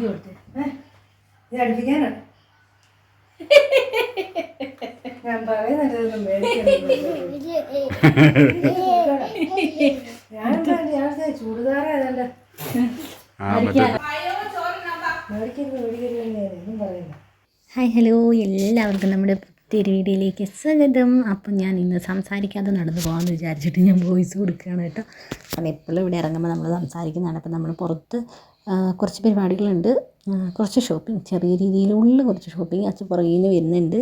അടുപ്പിക്ക് കൊടുത്തേ. ഏ ഇത് അടുപ്പിക്കാനാണ് ഞാൻ പറയുന്നുണ്ട് ഞാൻ ഞാൻ എന്നും പറയുന്നു ഹായ് ഹലോ എല്ലാവർക്കും നമ്മുടെ പുതിയൊരു വീഡിയോയിലേക്ക് സ്വാഗതം. അപ്പം ഞാൻ ഇന്ന് സംസാരിക്കാതെ നടന്നു പോകാമെന്ന് വിചാരിച്ചിട്ട് ഞാൻ വോയിസ് കൊടുക്കുകയാണ് കേട്ടോ. കാരണം എപ്പോഴും ഇവിടെ ഇറങ്ങുമ്പോൾ നമ്മൾ സംസാരിക്കുന്നതാണ്. അപ്പം നമ്മൾ പുറത്ത് കുറച്ച് പരിപാടികളുണ്ട്. കുറച്ച് ഷോപ്പിംഗ് ചെറിയ രീതിയിലുള്ള കുറച്ച് ഷോപ്പിംഗ് അച്ഛൻ പുറകിൽ നിന്ന് വരുന്നുണ്ട്.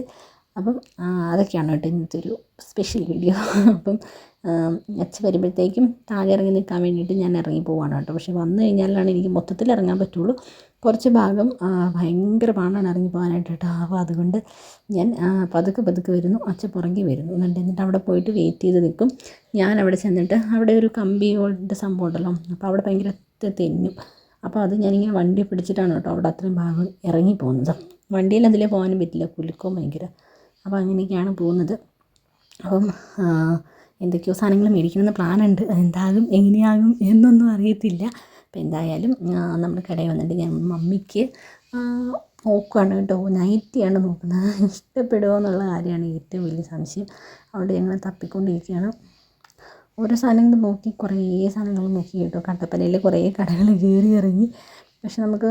അപ്പം അതൊക്കെയാണ് കേട്ടോ ഇന്നത്തെ ഒരു സ്പെഷ്യൽ വീഡിയോ അപ്പം അച്ഛൻ വരുമ്പോഴത്തേക്കും താഴെ ഇറങ്ങി നിൽക്കാൻ വേണ്ടിയിട്ട് ഞാൻ ഇറങ്ങി പോവാണ് കേട്ടോ. പക്ഷെ വന്നു കഴിഞ്ഞാലാണ് എനിക്ക് മൊത്തത്തിൽ ഇറങ്ങാൻ പറ്റുള്ളൂ. കുറച്ച് ഭാഗം ഭയങ്കര പാടാണ് ഇറങ്ങി പോകാനായിട്ട് കേട്ടോ. അപ്പോൾ അതുകൊണ്ട് ഞാൻ പതുക്കെ പതുക്കെ വരുന്നു. അച്ഛൻ പുറകെ വരുന്നു. എന്നിട്ട് എന്നിട്ട് അവിടെ പോയിട്ട് വെയിറ്റ് ചെയ്ത് നിൽക്കും. ഞാൻ അവിടെ ചെന്നിട്ട് അവിടെ ഒരു കമ്പി പോലത്തെ സംഭവം ഉണ്ടല്ലോ. അപ്പോൾ അവിടെ ഭയങ്കര തെന്നും അപ്പോൾ അത് ഞാനിങ്ങനെ വണ്ടി പിടിച്ചിട്ടാണ് കേട്ടോ അവിടെ അത്രയും ഭാഗം ഇറങ്ങി പോകുന്നത്. വണ്ടിയിൽ അതിലേ പോകാനും പറ്റില്ല കുലുക്കവും ഭയങ്കര. അപ്പോൾ അങ്ങനെയൊക്കെയാണ് പോകുന്നത്. അപ്പം എന്തൊക്കെയോ സാധനങ്ങൾ മേടിക്കണമെന്ന് പ്ലാനുണ്ട്. എന്താകും എങ്ങനെയാകും എന്നൊന്നും അറിയത്തില്ല. അപ്പോൾ എന്തായാലും നമ്മുടെ കടയിൽ വന്നിട്ട് ഞാൻ മമ്മിക്ക് നോക്കുകയാണ് കേട്ടോ. നൈറ്റിയാണ് നോക്കുന്നത്. ഇഷ്ടപ്പെടുമോ എന്നുള്ള കാര്യമാണ് ഏറ്റവും വലിയ സംശയം. അവിടെ ഞങ്ങൾ തപ്പിക്കൊണ്ടിരിക്കുകയാണ്. ഓരോ സാധനങ്ങൾ നോക്കി കുറേ സാധനങ്ങൾ നോക്കി കേട്ടോ. കട്ടപ്പനയിൽ കുറേ കടകൾ കയറി ഇറങ്ങി. പക്ഷെ നമുക്ക്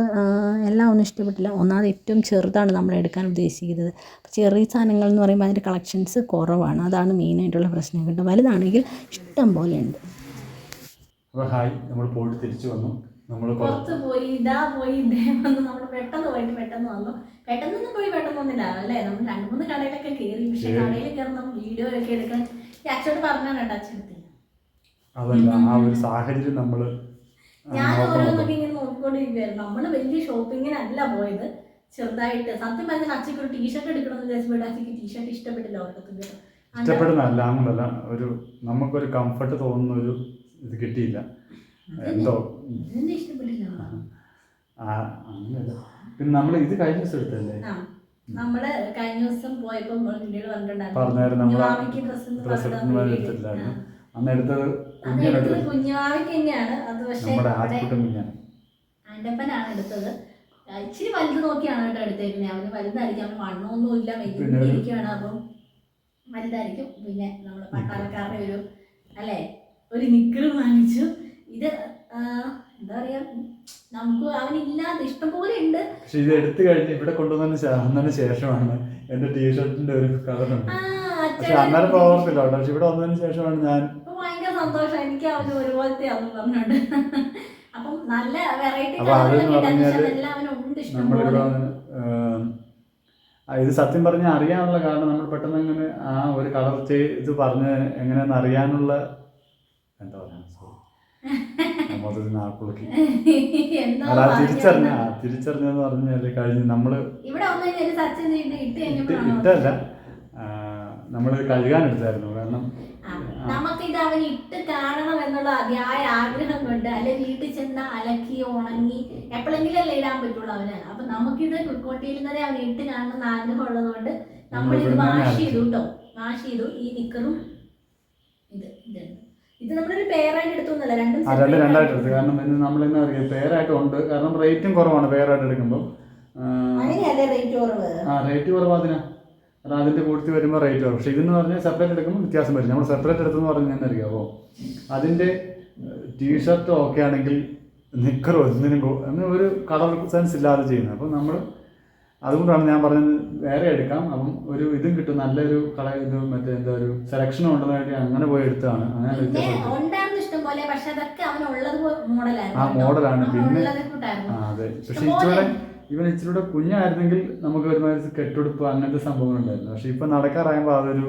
എല്ലാം ഒന്നും ഇഷ്ടപ്പെട്ടില്ല. ഒന്നാമത് ഏറ്റവും ചെറുതാണ് നമ്മൾ എടുക്കാൻ ഉദ്ദേശിക്കുന്നത്. അപ്പോൾ ചെറിയ സാധനങ്ങൾ എന്ന് പറയുമ്പോൾ അതിന്റെ കളക്ഷൻസ് കുറവാണ്. അതാണ് മെയിനായിട്ടുള്ള പ്രശ്നം കേട്ടോ. വലുതാണെങ്കിൽ ഇഷ്ടം പോലെ ഉണ്ട്. അപ്പോൾ ഹായ് നമ്മൾ പോയിട്ട് തിരിച്ചു വന്നു. നമ്മൾ പുറത്ത് പോയി ഇതാ പോയി ഇതേ വന്ന്. നമ്മൾ പെട്ടെന്ന് പോയിട്ട് പെട്ടെന്ന് വന്നു. പെട്ടെന്നൊന്നും പോയി പെട്ടെന്ന് വന്നില്ല അല്ലേ? നമ്മൾ രണ്ട് മൂന്ന് കടയിലൊക്കെ കയറി പക്ഷെ കടയിൽ കയറി നമ്മൾ വീഡിയോ ഒക്കെ എടുക്കാൻ ഈ അച്ഛനോട് പറഞ്ഞാണ് കേട്ടോ അച്ഛനടുത്ത്. അതല്ല ആ ഒരു സാഹചര്യം നമ്മൾ ഞാൻ ഓരോന്നൊക്കെ ഇങ്ങനെ നോക്കിക്കൊണ്ടിരിക്കുകയായിരുന്നു നമ്മൾ വലിയ ഷോപ്പിങ്ങിനല്ല പോയത്. ചെറുതായിട്ട് സത്യം പറഞ്ഞാൽ അച്ഛക്ക് ഒരു ടീഷർട്ട് അച്ഛക്ക് ടീഷർട്ട് ഇഷ്ടപ്പെട്ടില്ല ഓർക്കത്തില്ല അങ്ങനല്ല ഒരു നമുക്കൊരു കംഫർട്ട് തോന്നുന്ന ഒരു ഇത് കിട്ടിയില്ല. എന്തോ. ഇഷ്ടപ്പെട്ടില്ല? അങ്ങനെയല്ല പിന്നെ നമ്മൾ ഇത് കഴിഞ്ഞ ദിവസം എടുത്തല്ലേ നമ്മൾ കഴിഞ്ഞ ദിവസം പോയപ്പോ പറഞ്ഞായിരുന്നു നമ്മൾ ഡ്രസ് എടുത്തില്ലായിരുന്നു അന്ന് എടുത്തത് തന്നെയാണ്. അത് പക്ഷേ നമ്മുടെ കുഞ്ഞാണ്. ആന്റപ്പനാണ് എടുത്തത്. ഇച്ചിരി വലുത് നോക്കിയാണ് കേട്ടോ എടുത്തേക്കുന്നത്. അവന് വലുതായിരിക്കും. അവന് വണ്ണമൊന്നും ഇല്ല. പിന്നെ ഒരു- ഇരിക്കുകയാണ് അപ്പം വലുതായിരിക്കും. പിന്നെ നമ്മൾ പട്ടാളക്കാരുടെ ഒരു അല്ലേ? ഒരു വാങ്ങിച്ചു. ഇത് എന്താ പറയാ നമുക്ക് അവനില്ലാതെ ഇഷ്ടംപോലെ ഉണ്ട്. പക്ഷെ ഇത് എടുത്തു കഴിഞ്ഞ് ഇവിടെ കൊണ്ടുവന്നതിന് ശേഷമാണ് എന്റെ ടീഷർട്ടിന്റെ ഒരു കളർ പക്ഷെ അന്നേരം കേട്ടോ. പക്ഷെ ഇവിടെ വന്നതിന് ശേഷമാണ് ഞാൻ സന്തോഷം. എനിക്ക് അവന് ഒരുപോലത്തെ ആണെന്ന് പറഞ്ഞോണ്ട്. അപ്പം നല്ല വെറൈറ്റി അപ്പൊ അതെന്ന് പറഞ്ഞാൽ എല്ലാം അവനുണ്ട് ഇഷ്ടം നമ്മളിവിടെ പോലെ. വന്ന് ഏം, ആ, ഇത് സത്യം പറഞ്ഞാൽ അറിയാനുള്ള കാരണം നമ്മൾ പെട്ടെന്ന് അങ്ങനെ ആ ഒരു കളർ ഇത് പറഞ്ഞ് എങ്ങനെയാന്ന് അറിയാനുള്ള എന്താ പറയാ. മൊത്തത്തിൽ അല്ല? തിരിച്ചറിഞ്ഞ തിരിച്ചറിഞ്ഞെന്ന് പറഞ്ഞാൽ കഴിഞ്ഞ് നമ്മൾ ഇട്ടല്ല നമ്മൾ കഴുകാൻ എടുത്തായിരുന്നു. കാരണം ആ, നമുക്കിത് അവൻ ഇട്ട് കാണണം എന്നുള്ള അതിയായ ആഗ്രഹം കൊണ്ട് അല്ലെ വീട്ടിൽ ചെന്ന് അലക്കി ഉണങ്ങി എപ്പോഴെങ്കിലും അല്ലേ ഇടാൻ പറ്റുള്ളൂ അവന്. അപ്പൊ നമുക്കിത് കുക്കോട്ടിയിരുന്നതേ അവൻ ഇട്ട് കാണണം എന്ന് ആഗ്രഹം ഉള്ളത് കൊണ്ട് നമ്മളിത് വാഷ്. ചെയ്തു കേട്ടോ വാഷ് ചെയ്തു. ഈ നിക്കറും ഇത് ഇത് ഇത് നമ്മളൊരു പേരായിട്ട് എടുത്തൊന്നല്ല രണ്ടും രണ്ടായിട്ട് എടുത്തു. കാരണം നമ്മൾ എന്നാ പറയുക പേരായിട്ട് ഉണ്ട്. കാരണം റേറ്റും കുറവാണ് പേരായിട്ട് എടുക്കുമ്പോൾ അങ്ങനെയല്ലേ റേറ്റ് കുറവ്? ആ റേറ്റ് കുറവ് അതിനാ. കാരണം അതിന്റെ കൂട്ടത്തിൽ വരുമ്പോൾ റേറ്റ് വരും. പക്ഷേ ഇതെന്ന് പറഞ്ഞാൽ സെപ്പറേറ്റ് എടുക്കുമ്പോൾ വ്യത്യാസം വരും. നമ്മൾ സെപ്പറേറ്റ് എടുത്തെന്ന് ഞാൻ അറിയാം? അപ്പോൾ അതിന്റെ ടീഷർട്ട് ഓക്കെ ആണെങ്കിൽ നിക്കർ ഒന്നിനും അങ്ങനെ ഒരു കളർ സെൻസ് ഇല്ലാതെ ചെയ്യുന്നത്. അപ്പം നമ്മൾ അതുകൊണ്ടാണ് ഞാൻ പറഞ്ഞത് വേറെ എടുക്കാം. അപ്പം ഒരു ഇതും കിട്ടും. നല്ലൊരു കള ഇത് മറ്റേ എന്താ ഒരു സെലക്ഷൻ ഉണ്ടെന്ന് വേണ്ടി അങ്ങനെ പോയി എടുത്തതാണ്. അങ്ങനെ ആ, മോഡലാണ്. പിന്നെ- ആ അതെ. പക്ഷെ ഇഷ്ടംപോലെ. ഇവൻ ഇച്ചിരൂടെ കുഞ്ഞായിരുന്നെങ്കിൽ നമുക്ക് ഒരുമാതിരി കെട്ടുടുപ്പ് അങ്ങനത്തെ സംഭവങ്ങൾ ഉണ്ടായിരുന്നു. പക്ഷെ ഇപ്പൊ നടക്കാറായപ്പോ അതൊരു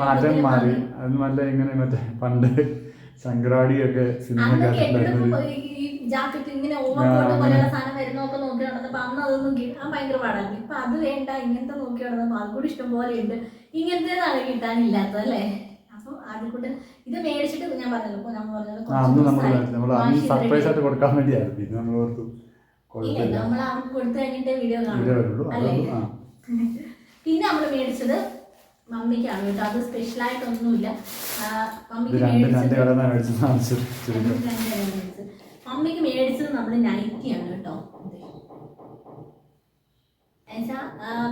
പാറ്റേൺ മാറി. അത് നല്ല ഇങ്ങനെ മറ്റേ പണ്ട് ശങ്കരാടിയൊക്കെ സിനിമ ജാക്കറ്റ് ഇങ്ങനെ ഓവർകോട്ട് പോലെയുള്ള സാധനം വരുന്നൊക്കെ നോക്കി നടന്നപ്പോ അന്ന് അതൊന്നും കിട്ടാൻ ഭയങ്കര പാടായിരുന്നു. ഇപ്പൊ അത് വേണ്ട. ഇങ്ങനത്തെ നോക്കി നടന്നപ്പോ അതുകൂടി ഇഷ്ടം പോലെ ഉണ്ട്. ഇങ്ങനത്തേതാണ് കിട്ടാനില്ലാത്തത് അല്ലേ? ഇത് മേടിച്ചിട്ട് ഞാൻ പറഞ്ഞല്ലോ. നമ്മൾ പറഞ്ഞത് സർപ്രൈസ് ആയിട്ട് കൊടുക്കാൻ വേണ്ടിയായിരുന്നു. ഇത് നമ്മൾ ഓർത്തു നമ്മൾ അവർക്ക് കൊടുത്തു കഴിഞ്ഞിട്ട് വീഡിയോ ഇതേ കാണും അല്ലേ? പിന്നെ നമ്മൾ മേടിച്ചത് മമ്മിക്കാണ് കേട്ടോ. അത് സ്പെഷ്യലായിട്ടൊന്നുമില്ല ആ, ഇത് മമ്മിക്ക് രണ്ട് രണ്ട് മേടിച്ചത്. കടന്നാണ് മേടിച്ചതാണ് ചുരുക്കം രണ്ട് രണ്ട് മേടിച്ചത്. മമ്മിക്ക് മേടിച്ചത് നമ്മൾ നൈറ്റിയാണ് കേട്ടോ.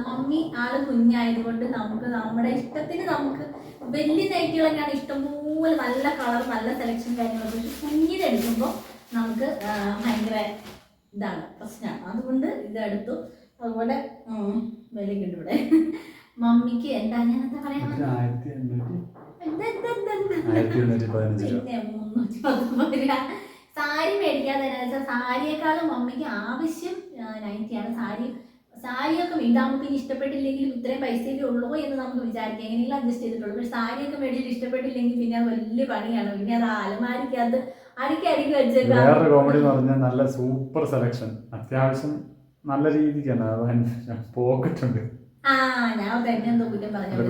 മമ്മി ആൾ കുഞ്ഞായതുകൊണ്ട് നമുക്ക് നമ്മുടെ ഇഷ്ടത്തിന് നമുക്ക് വലിയ നൈറ്റികളൊക്കെയാണ് ഇഷ്ടംപോലെ നല്ല കളർ നല്ല സെലക്ഷൻ കാര്യങ്ങളൊക്കെ പക്ഷെ കുഞ്ഞിനെ എടുക്കുമ്പോൾ നമുക്ക് ഭയങ്കര ഇതാണ് പ്രശ്നമാണ് അതുകൊണ്ട് ഇതെടുത്തു അതുപോലെ വിലക്കുണ്ട് ഇവിടെ. മമ്മിക്ക് എന്താ ഞാൻ എന്താ പറയാ ഇതിന് എന്താ എന്താ എന്താ എന്താ ആയിരത്തി എണ്ണൂറ്റി പതിനഞ്ച് രൂപ. പിന്നെ മുന്നൂറ്റി പത്തൊമ്പത് രൂപ. സാരി മേടിക്കാതെ സാരിയേക്കാളും മമ്മിക്ക് ആവശ്യം നൈറ്റിയാണ്. സാരി സാരിയൊക്കെ ഇതാകുമ്പോൾ ഇനി ഇഷ്ടപ്പെട്ടില്ലെങ്കിലും ഇത്രയും പൈസയൊക്കെ ഉള്ളൂ എന്ന് നമുക്ക് വിചാരിക്കാം. എങ്ങനെയെങ്കിലും അഡ്ജസ്റ്റ് ചെയ്തിട്ടുള്ളൂ. പക്ഷെ സാരിയൊക്കെ മേടിച്ചിട്ട് ഇഷ്ടപ്പെട്ടില്ലെങ്കിൽ പിന്നെ അത് വലിയ പണിയാണ്. പിന്നെ അത് അലമാരിക്കകത്ത് അടുക്കി വെച്ചേക്കാം വേറൊരു കോമഡി എന്ന് പറഞ്ഞാൽ നല്ല സൂപ്പർ സെലക്ഷൻ അത്യാവശ്യം നല്ല രീതിക്കാണ് പോക്കറ്റ് ഉണ്ട്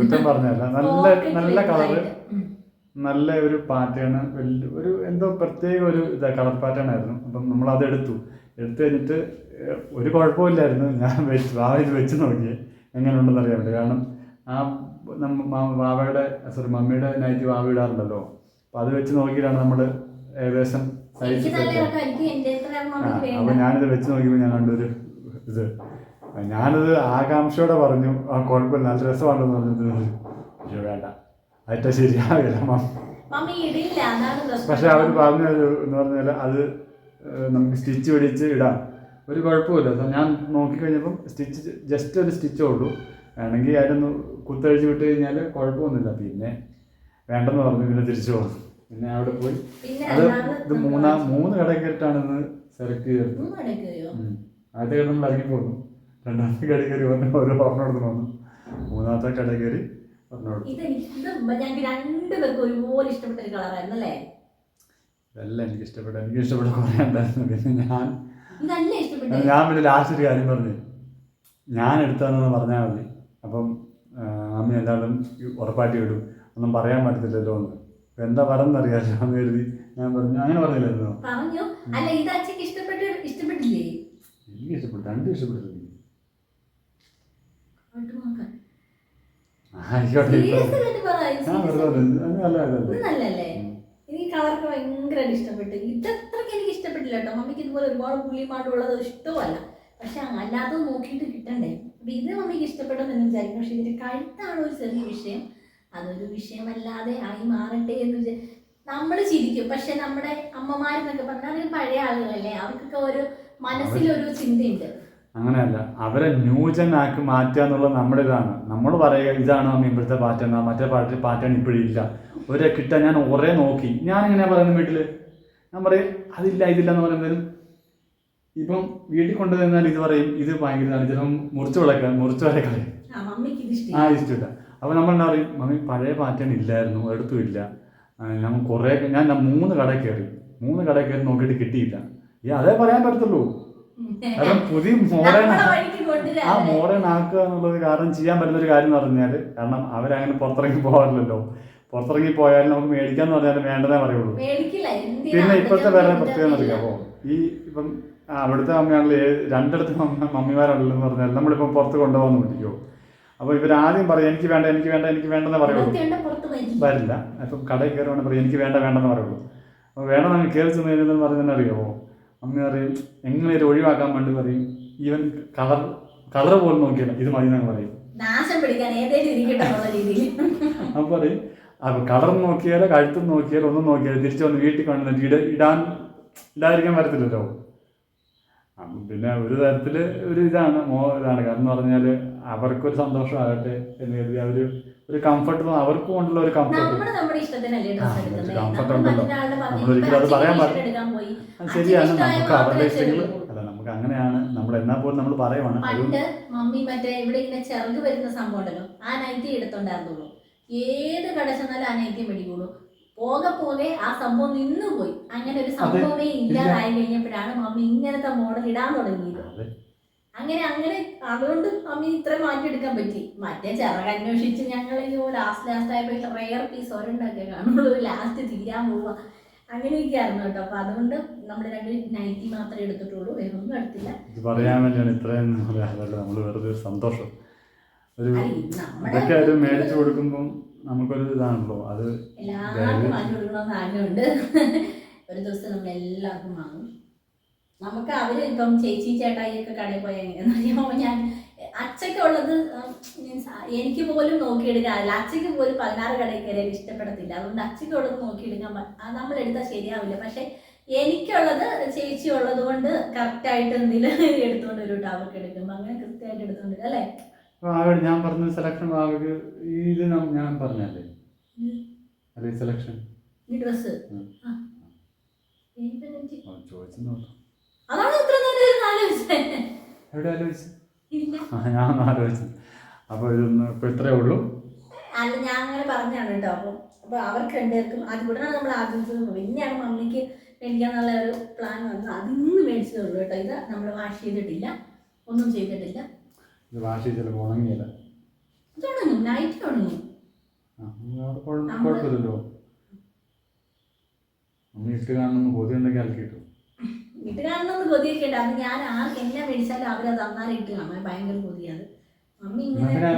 കുറ്റം പറഞ്ഞല്ല നല്ല നല്ല കളറ് നല്ല ഒരു പാറ്റേൺ വലിയ ഒരു എന്തോ പ്രത്യേക ഒരു ഇതാ കളർ പാറ്റേൺ ആയിരുന്നു. അപ്പം നമ്മൾ അത് എടുത്തു. എടുത്തു കഴിഞ്ഞിട്ട് ഒരു കുഴപ്പമില്ലായിരുന്നു. ഞാൻ വെച്ച് വാവ ഇത് വെച്ച് നോക്കി. എങ്ങനെയുണ്ടെന്ന് അറിയാൻ പറ്റില്ല കാരണം ആ നമ്മ വാവയുടെ സോറി മമ്മിയുടെ നൈറ്റ് വാവ ഇടാറുണ്ടല്ലോ. അപ്പം അത് വെച്ച് നോക്കിയിട്ടാണ് നമ്മൾ ഏകദേശം സൈസ് അപ്പൊ ഞാനിത് വെച്ച് നോക്കിയപ്പോൾ ഞാൻ കണ്ടൊരു ഇത്. ഞാനത് ആകാംക്ഷയോടെ പറഞ്ഞു. ആ കുഴപ്പമില്ല. നല്ല രസമാണെന്ന് പറഞ്ഞത് വേണ്ട. അറ്റ ശരിയാവില്ല മ. മമ്മി പക്ഷെ അവർ പറഞ്ഞു എന്ന് പറഞ്ഞാൽ അത് നമുക്ക് സ്റ്റിച്ച് പിടിച്ച് ഇടാം. ഒരു കുഴപ്പമില്ല സാർ ഞാൻ നോക്കിക്കഴിഞ്ഞപ്പം സ്റ്റിച്ച് ജസ്റ്റ് ഒരു സ്റ്റിച്ചേ ഉള്ളൂ. വേണമെങ്കിൽ അതിനൊന്ന് കുത്തഴിച്ച് വിട്ട് കഴിഞ്ഞാൽ കുഴപ്പമൊന്നുമില്ല. പിന്നെ വേണ്ടെന്ന് പറഞ്ഞു പിന്നെ തിരിച്ചു പോകുന്നു പിന്നെ അവിടെ പോയി. അത് ഇത് മൂന്നാം മൂന്ന് കട കയറിയിട്ടാണ് ഇന്ന് സെലക്ട് ചെയ്തത്. ആദ്യത്തെ കട നമ്മൾ ഇറങ്ങി പോന്നു. രണ്ടാമത്തെ കട കയറി വന്ന് ഓരോ ഓർമ്മ എടുത്ത് വന്നു. മൂന്നാമത്തെ കട കയറി പറഞ്ഞു ഇതെനിക്ക് രണ്ടുപേർക്കും ഒരുപോലെ ഇഷ്ടപ്പെട്ട ഒരു കളറായിരുന്നു അല്ലേ? ഇതെല്ലാം എനിക്ക് ഇഷ്ടപ്പെട്ടു. എനിക്ക് ഇഷ്ടപ്പെട്ട കുറേ ഉണ്ടായിരുന്നു. പിന്നെ ഞാൻ ഞാൻ പിന്നെ ലാസ്റ്റ് ഒരു കാര്യം പറഞ്ഞു. ഞാൻ എടുത്തതെന്ന് പറഞ്ഞാൽ മതി. അപ്പം അമ്മ എന്തായാലും ഉറപ്പായിട്ട് വിടും ഒന്നും പറയാൻ പറ്റത്തില്ലല്ലോ എന്ന്. എന്താ പറഞ്ഞറിയാലോ എന്ന് കരുതി ഞാൻ പറഞ്ഞു. അങ്ങനെ പറഞ്ഞില്ലായിരുന്നു? അല്ല എനിക്ക് ഇഷ്ടപ്പെട്ടു. രണ്ടും ഇഷ്ടപ്പെട്ടില്ല. ആയിക്കോട്ടെ ഇപ്പൊ. Serious കളറൊക്കെ ഭയങ്കരമായിട്ട് ഇഷ്ടപ്പെട്ടു. ഇതത്രയ്ക്ക് എനിക്ക് ഇഷ്ടപ്പെട്ടില്ല കേട്ടോ. മമ്മിക്ക് ഇതുപോലെ ഒരുപാട് പുള്ളിമാടുള്ളത് ഇഷ്ടമല്ല. പക്ഷെ അല്ലാത്തത് നോക്കിയിട്ട് കിട്ടണ്ടേ? അപ്പൊ ഇത് മമ്മിക്ക് ഇഷ്ടപ്പെട്ടെന്ന് എന്ന് വിചാരിക്കും. പക്ഷെ ഇതിന്റെ കഴുത്താണ് ഒരു ചെറിയ വിഷയം. അതൊരു വിഷയമല്ലാതെ ആയി മാറട്ടെ എന്ന് നമ്മൾ ചിരിക്കും. പക്ഷെ നമ്മുടെ അമ്മമാരെന്നൊക്കെ പറഞ്ഞാൽ പഴയ ആളുകളല്ലേ? അവർക്കൊക്കെ ഒരു മനസ്സിലൊരു ചിന്തയുണ്ട്. അങ്ങനെയല്ല. അവരെ ന്യൂജൻ ആക്കി മാറ്റുക എന്നുള്ളത് നമ്മുടെ ഇതാണ് നമ്മൾ പറയുക ഇതാണ് അമ്മ ഇപ്പോഴത്തെ പാറ്റേൺ മറ്റേ പാട്ട് പാറ്റേൺ ഇപ്പോഴില്ല ഒരേ കിട്ടാൻ ഞാൻ ഒരേ നോക്കി. ഞാൻ ഇങ്ങനെ പറയുന്നത് വീട്ടിൽ ഞാൻ പറയും അതില്ല ഇതില്ല എന്ന് പറയുന്നതിനും ഇപ്പം വീട്ടിൽ കൊണ്ടുവന്നാൽ ഇത് പറയും ഇത് ഭയങ്കര ചിലപ്പം മുറിച്ച് വിളക്കാൻ മുറിച്ച് വരെ കളയും. ആ ഇഷ്ടമില്ല അപ്പോൾ നമ്മൾ എന്താ പറയും? മമ്മി പഴയ പാറ്റേൺ ഇല്ലായിരുന്നു ഒരിടത്തും ഇല്ല. ഞാൻ കുറേ ഞാൻ മൂന്ന് കട കയറി. മൂന്ന് കട കയറി നോക്കിയിട്ട് കിട്ടിയില്ല. ഈ അതേ പറയാൻ പറ്റത്തുള്ളൂ. കാരണം പുതിയ മോഡേൺ ആ മോഡേൺ ആക്കുക എന്നുള്ളത് കാരണം ചെയ്യാൻ പറ്റുന്ന ഒരു കാര്യം എന്ന് പറഞ്ഞാൽ കാരണം അവരങ്ങനെ പുറത്തിറങ്ങി പോകാറില്ലല്ലോ. പുറത്തിറങ്ങി പോയാലും നമുക്ക് മേടിക്കാന്ന് പറഞ്ഞാലും വേണ്ടതേ പറയുള്ളൂ. പിന്നെ ഇപ്പോഴത്തെ വേറെ പ്രത്യേകത. അറിയാമോ ഈ ഇപ്പം അവിടുത്തെ അമ്മയാണല്ലോ ഏ- രണ്ടിടത്ത് മമ്മിമാരാണല്ലോ എന്ന് പറഞ്ഞാൽ നമ്മളിപ്പം പുറത്ത് കൊണ്ടുപോകാന്ന് പിടിക്കുമോ അപ്പൊ ഇവർ ആദ്യം പറയും എനിക്ക് വേണ്ട എനിക്ക് വേണ്ട എനിക്ക് വേണ്ടെന്ന് പറയുള്ളൂ. വരില്ല. അപ്പം കടയിൽ കയറുവാണെങ്കിൽ പറയും എനിക്ക് വേണ്ട വേണ്ടെന്ന് പറയുള്ളൂ. അപ്പൊ വേണമെന്ന് കയറി ചെന്ന് കഴിഞ്ഞാൽ പറഞ്ഞാൽ അറിയാമോ അമ്മ പറയും എങ്ങനെ ഇത് ഒഴിവാക്കാൻ വേണ്ടി പറയും? ഈവൻ കളർ കളർ പോലും നോക്കിയില്ല. ഇത് മതി എന്നങ്ങ് പറയും. അപ്പോൾ പറയും അപ്പൊ കളർ നോക്കിയാലോ കഴുത്തും നോക്കിയാലോ ഒന്നും നോക്കിയാലോ തിരിച്ചു വന്ന് വീട്ടിൽ കൊണ്ടുവന്നിട്ട് ഇട ഇടാൻ ഇടാതിരിക്കാൻ പറ്റത്തില്ലല്ലോ. അപ്പം പിന്നെ ഒരു തരത്തിൽ ഒരു ഇതാണ് മോ ഇതാണ്. കാരണം എന്ന് പറഞ്ഞാൽ അവർക്കൊരു സന്തോഷമാകട്ടെ എന്ന് കരുതി അവർ ഒരു കംഫർട്ട് അവർക്കും കൊണ്ടുള്ള ഒരു കംഫർട്ട് കംഫർട്ട് ഉണ്ടല്ലോ. നമ്മളൊരിക്കലും അത് പറയാൻ പറ്റും പാടില്ല. ശരിയാണ്. നമുക്ക് അവരുടെ ഇഷ്ടങ്ങൾ അല്ല നമുക്ക് അങ്ങനെയാണ്. നമ്മൾ എന്നാ പോലും നമ്മൾ പറയുവാണ്. മമ്മി മറ്റേ ഇവിടെ ഇങ്ങനെ ചെറുത് വരുന്ന സംഭവം ഉണ്ടല്ലോ. ആ നൈറ്റി എടുത്തോണ്ടായിരുന്നുള്ളൂ. ഏത് കട ചെന്നാലും ആ നൈറ്റി മേടിക്കുള്ളൂ. പോകെ പോകെ ആ സംഭവം നിന്നുപോയി. അങ്ങനെ ഒരു സംഭവമേ ഇല്ലാതായി കഴിഞ്ഞപ്പോഴാണ് മമ്മി ഇങ്ങനത്തെ മോഡൽ ഇടാൻ തുടങ്ങിയത്. അങ്ങനെ അങ്ങനെ അതുകൊണ്ട് അമ്മി ഇത്ര മാറ്റിയെടുക്കാൻ പറ്റി. മറ്റേ ചിറക് അന്വേഷിച്ച് ഞങ്ങൾ അയ്യോ ലാസ്റ്റ് ലാസ്റ്റ് ആയപ്പോൾ റെയർ പീസ് ഒരുണ്ടൊക്കെ കാണുള്ളൂ ലാസ്റ്റ് തീരാൻ പോവുക അങ്ങനെയൊക്കെ ആയിരുന്നു കേട്ടോ. അപ്പൊ അതുകൊണ്ട് നമ്മൾ രണ്ട് നൈറ്റി മാത്രമേ എടുത്തിട്ടുള്ളൂ. വേറെ ഒന്നും എടുത്തില്ല. ഇത് പറയാൻ വേണ്ടിയാണ് ഇത്രയും അതല്ല നമ്മൾ വെറുതെ ഒരു സന്തോഷം. ഒരു ഇതൊക്കെ അത് മേടിച്ചു കൊടുക്കുമ്പോൾ നമുക്കൊരു ഇതാണല്ലോ. അത് എല്ലാവർക്കും വാങ്ങി കൊടുക്കണമെന്ന് ആഗ്രഹമുണ്ട് ഒരു ദിവസം നമ്മൾ എല്ലാവർക്കും വാങ്ങും. നമുക്ക് അവർ ഇപ്പം ചേച്ചി ചേട്ടായി ഒക്കെ കടയിൽ പോയി എങ്ങനെയാന്ന് അറിയാമോ ഞാൻ അച്ഛക്ക് ഉള്ളത് മീൻസ് എനിക്ക് പോലും നോക്കിയെടുക്കാറില്ല അച്ഛക്ക് പോലും പതിനാറ് കടയിൽ കയറിയാൽ ഇഷ്ടപ്പെടത്തില്ല. അതുകൊണ്ട് അച്ഛക്ക് ഉള്ളത് നോക്കിയെടുക്കാൻ നമ്മൾ എടുത്താൽ ശരിയാവില്ല. പക്ഷെ എനിക്കുള്ളത് ചേച്ചി ഉള്ളത് കൊണ്ട് കറക്റ്റായിട്ട് എന്തെങ്കിലും എടുത്തുകൊണ്ട് ഒരു അവർക്ക് എടുക്കുമ്പോൾ അങ്ങനെ കൃത്യമായിട്ട് എടുത്തുകൊണ്ട് അല്ലേ? ഞാൻ പറഞ്ഞ സെലക്ഷൻ ഇത് ഞാൻ പറഞ്ഞല്ലേ അല്ലെ സെലക്ഷൻ ഈ ഡ്രസ്സ് ഉം. ചോദിച്ചു നോക്കാം. അതാണ് ഇത്ര നേരം ആലോചിച്ചത് എവിടെ ആലോചിച്ചു? ഞാൻ ആലോചിച്ചു. അപ്പോൾ ഇതൊന്ന് ഇപ്പോൾ ഇത്രേ ഉള്ളൂ. അല്ല ഞാൻ അങ്ങനെ പറഞ്ഞാണ് കേട്ടോ. അപ്പം അപ്പോൾ അവർക്ക് രണ്ടുപേർക്കും അതുകൊണ്ടാണ് നമ്മൾ ആഗ്രഹിച്ചത് പിന്നെയാണ് മമ്മിക്ക് മേടിക്കാന്നുള്ള ഒരു പ്ലാൻ വന്നത്. അതിന്ന് മേടിച്ചതേ ഉള്ളൂ കേട്ടോ. ഇത് നമ്മൾ വാഷ് ചെയ്തിട്ടില്ല. ഒന്നും ചെയ്തിട്ടില്ല. ഇത് വാഷ് ചിലപ്പോൾ ഉണങ്ങിയില്ല. ഇത് നൈറ്റ് തുടങ്ങും കുഴപ്പമില്ലല്ലോ. മമ്മി ഇട്ട് കാണുന്ന ബോധ്യം ഉണ്ടെങ്കിൽ അലക്കിട്ടു വീട്ടിൽ കാണണമെന്ന് കൊതിയൊക്കെ ഉണ്ട് അത് ഞാൻ ആർക്ക് എന്നെ മേടിച്ചാലും അവരത് ഇട്ട് കാണാൻ ഭയങ്കര കൊതിയാണ് മമ്മി ഇങ്ങനെ?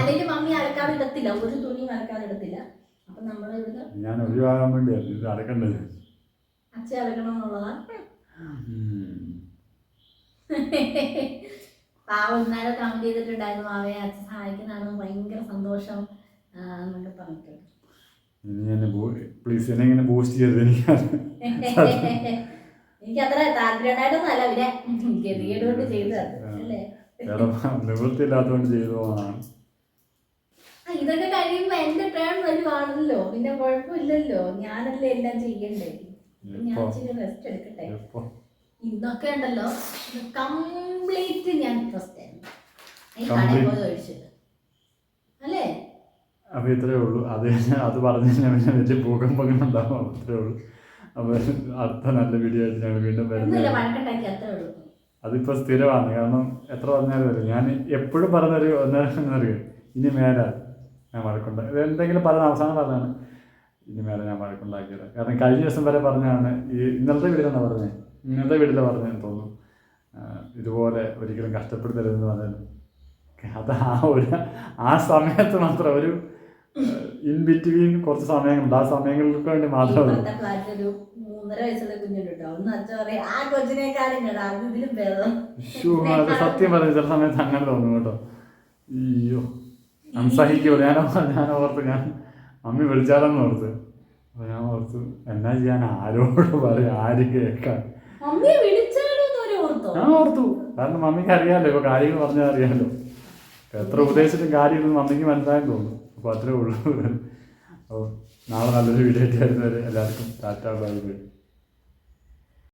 അല്ലെങ്കിൽ മമ്മി അലക്കാതെ ഇടത്തില്ല. ഒരു തുണിയും അലക്കാതെ ഇടത്തില്ല. അപ്പൊ നമ്മൾ ഇവിടെ ഞാൻ ഒഴിവാകാൻ വേണ്ടിയാണ് ഇത് അടക്കണ്ടത് അച്ഛ അലക്കണം എന്നുള്ളതാണ് പാവം ഇന്നാലെ കമന്റ് ചെയ്തിട്ടുണ്ടായിരുന്നു മാവയെ അച്ഛൻ സഹായിക്കുന്നതാണ് ഭയങ്കര സന്തോഷം. എന്നൊക്കെ പറഞ്ഞിട്ടുണ്ട്. എന്നെ പ്ലീസ് എന്നെ ഇങ്ങനെ ബൂസ്റ്റ് ചെയ്തത് എനിക്ക്. എനിക്ക് അത്ര താല്പര്യമായിട്ടൊന്നല്ല പിന്നെ ഗതികേട് കൊണ്ട് ചെയ്തത്. അല്ലേ? വേറെ നിവൃത്തിയില്ലാത്തതുകൊണ്ട് ചെയ്തു ആ, ഇതൊക്കെ കഴിയുമ്പോ എന്റെ ടേൺ വരുവാണല്ലോ. പിന്നെ കുഴപ്പമില്ലല്ലോ. ഞാനല്ലേ എല്ലാം ചെയ്യണ്ടേ? ഞാൻ റെസ്റ്റ് എടുക്കട്ടെ? ഇന്നൊക്കെ ഉണ്ടല്ലോ. കംപ്ലീറ്റ് ഞാൻ റെസ്റ്റ് ആയിരുന്നു ഈ കടയിൽ പോയി കഴിച്ചിട്ട് അല്ലേ അപ്പോൾ ഇത്രയേ ഉള്ളൂ. അത് കഴിഞ്ഞാൽ അത് പറഞ്ഞു കഴിഞ്ഞാൽ പിന്നെ വലിയ ഭൂകമ്പങ്ങൾ ഉണ്ടാവും. അത്രേ ഉള്ളൂ. അപ്പോൾ അടുത്ത നല്ല വീഡിയോ ആയിട്ട് ഞങ്ങൾ വീണ്ടും വരുന്നത് അതിപ്പോൾ സ്ഥിരമാണ്. കാരണം എത്ര പറഞ്ഞാലും വരും ഞാൻ എപ്പോഴും പറഞ്ഞൊരു ഒന്നറിയും ഇനി മേലെ ഞാൻ വഴക്കുണ്ട് ഇത് എന്തെങ്കിലും പറഞ്ഞ അവസാനം പറഞ്ഞാണ് ഇനി മേലെ ഞാൻ വഴക്കുണ്ടാക്കിയത്. കാരണം കഴിഞ്ഞ ദിവസം വരെ പറഞ്ഞാണ് ഈ ഇന്നലത്തെ വീട്ടിലാണ് പറഞ്ഞത് ഇന്നത്തെ വീട്ടിലാണ് പറഞ്ഞതെന്ന് തോന്നുന്നു. ഇതുപോലെ ഒരിക്കലും കഷ്ടപ്പെടുത്തരുതെന്ന് പറഞ്ഞത്. അത് ആ ഒരു ആ സമയത്ത് മാത്രം ഒരു ഇൻ ബിറ്റ്വീൻ കുറച്ച് സമയങ്ങളുണ്ട്. ആ സമയങ്ങൾക്ക് വേണ്ടി മാത്രമേ മൂന്നര വയസ്സുള്ള കുഞ്ഞുണ്ട് കേട്ടോ ഒന്ന് അച്ഛൻ പറയും ആ കൊച്ചിനേക്കാളും കേട്ടോ അത് ഇതിലും ഭേദം ഷൂ അത് സത്യം പറഞ്ഞു ചില സമയത്ത് അങ്ങനെ തോന്നും കേട്ടോ. അയ്യോ അൻസഹിക്കോ ഞാൻ ഞാൻ ഓർത്ത് ഞാൻ അമ്മി വിളിച്ചാലെന്ന് ഓർത്ത്. അപ്പൊ ഞാൻ ഓർത്തു എന്നാ ചെയ്യാൻ? ആരോട് പറയും? ആര് കേൾക്കാൻ? ഞാൻ ഓർത്തു കാരണം മമ്മിക്ക് അറിയാലോ ഇപ്പൊ കാര്യങ്ങൾ പറഞ്ഞാൽ അറിയാലോ. എത്ര ഉപദേശിച്ചിട്ടും കാര്യമൊന്നും മമ്മിക്ക് മനസ്സിലായെന്ന് തോന്നുന്നു. അപ്പോൾ അത്രേ ഉള്ളൂ. അപ്പോൾ നാളെ നല്ലൊരു വീഡിയോ ആയിട്ട് വരുന്നവരെ എല്ലാവർക്കും ടാറ്റ ബൈ ബൈ.